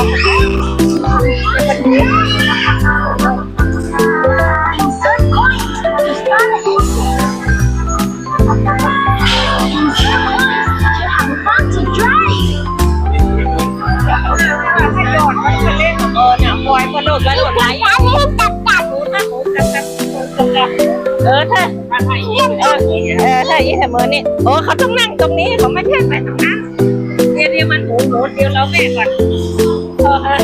เออเธอเออเออถ้าอีเธอมือนี่โอ้เขาต้องนั่งตรงนี้เขาไม่ใช่ไปตรงนั้นเดี๋ยวเดี๋ยวมันหมูหมูเดี๋ยวเราแม่ก่อน Ay,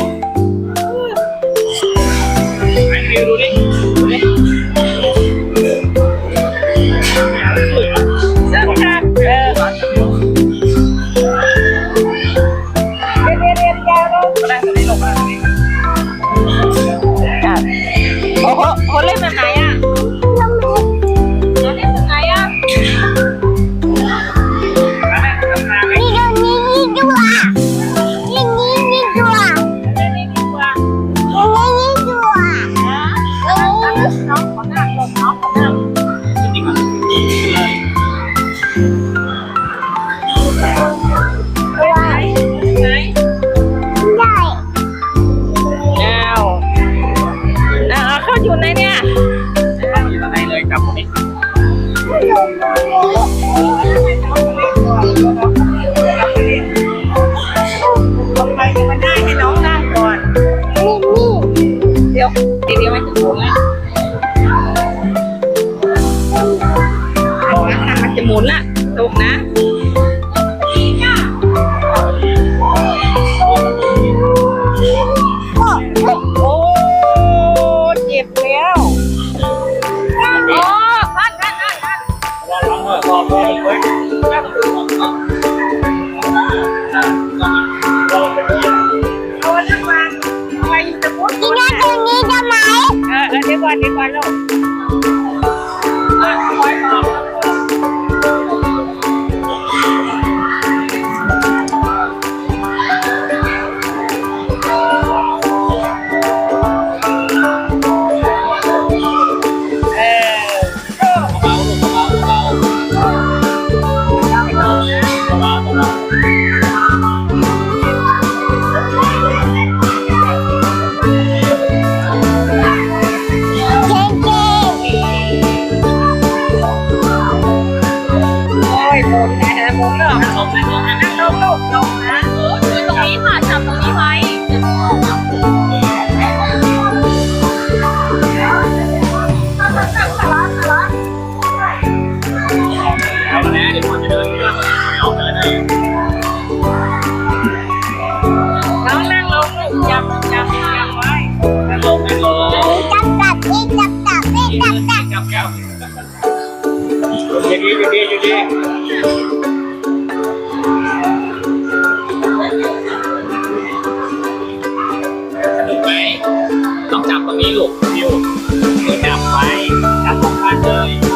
may ruling. ให้น้องนั่งก่อนเดี๋ยวเดี๋ยวไม่ถึงหัวนะนั่งมันจะหมุนละ 放地瓜肉。 อยู่ดีอยู่ดีอยู่ดีสนุกไหมต้องจับตรงนี้ลูกนิวเดี๋ยวจับไปจับตรงกันเลย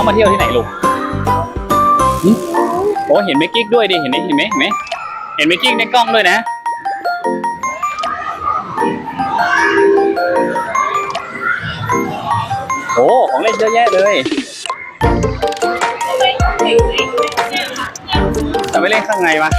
เขมาเที่ยวที่ไหนลูกโอ้เห็นเมกิ๊กด้วยดิ เห็นไหมเห็นไหมเห็นไหมเห็นเมกิ๊กในกล้องด้วยนะ โอ้ของเล่นเยอะแยะเลยแต่ไม่เล่นข้างในวะ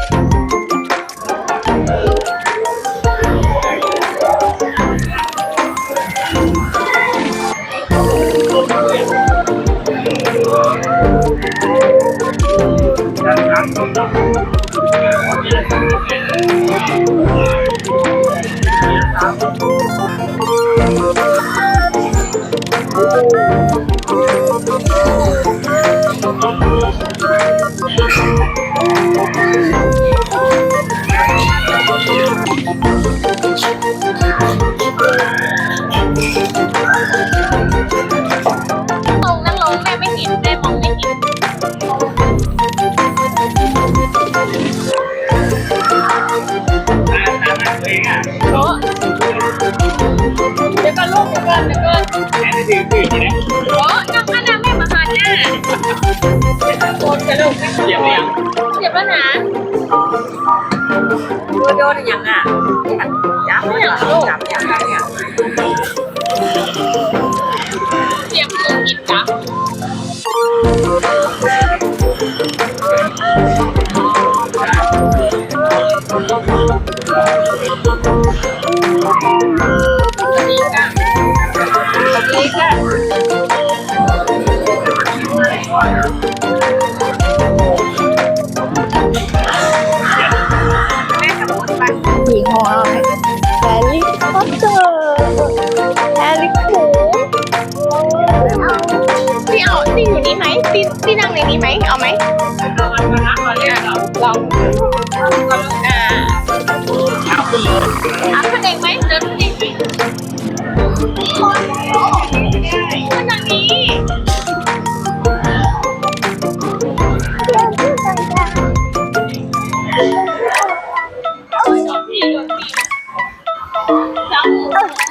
ยังเก็บแล้วนะดูโดนยังอะจับเลยจับยังไงเนี่ยเก็บเงินกินจับ นี้ไหมเอาไหมลองอ่าเอาคนเองไหมเดินคนเองคนทานี้ยนพี่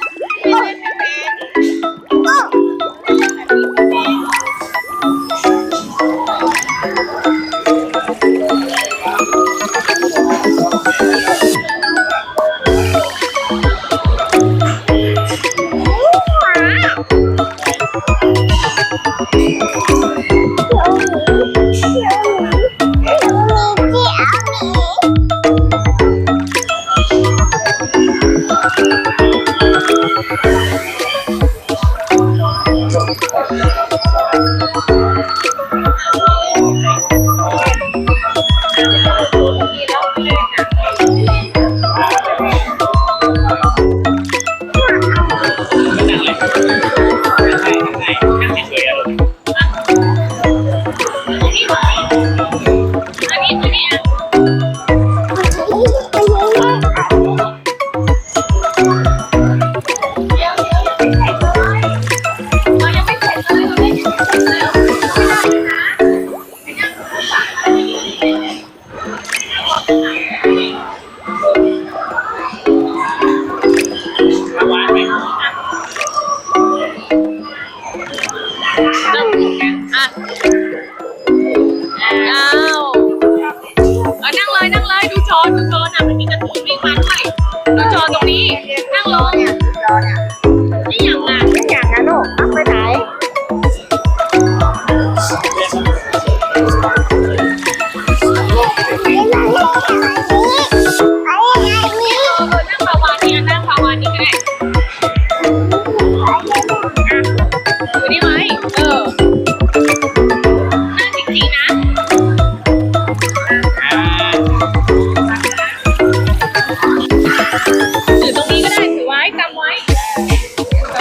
Barcelona.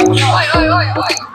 Oi, oi, oi, oi.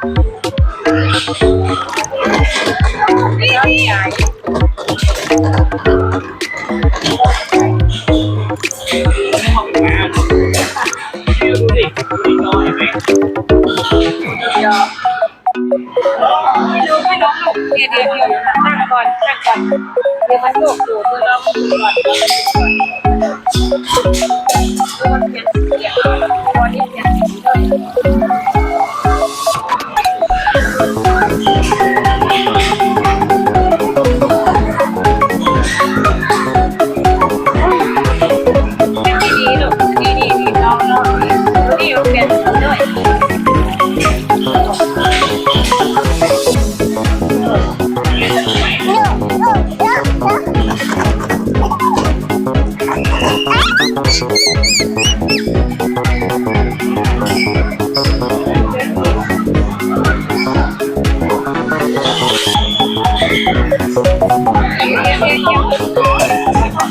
เ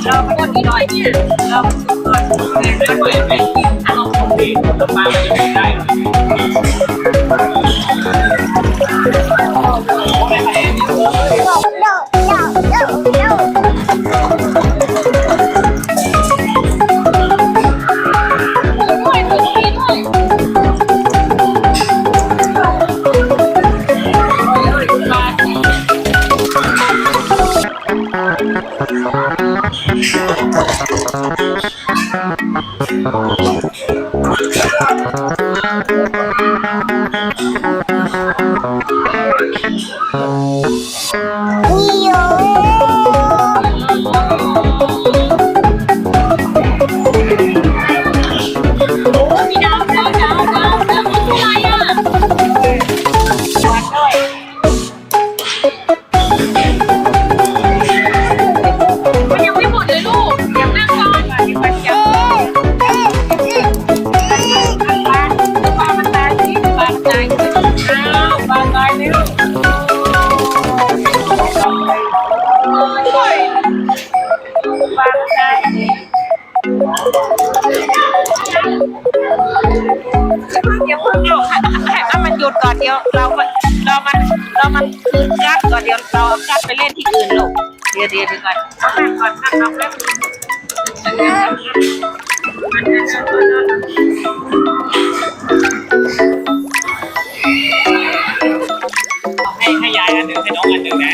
ราคนนี้หน่อยเนี่ยเราก่อนไม่ไหวไม่เราของดีตัวปลามันจะไม่ไเรามันเรามันเรามันคืนกัดก่อนเดี๋ยวเราเอากัดไปเล่นที่อื่นลูกเดี๋ยวเดี๋ยวเดี๋ยวก่อนนั่งก่อนนั่งน้องแป๊บให้ให้ยายอันหนึ่งให้น้องอันหนึ่งนะ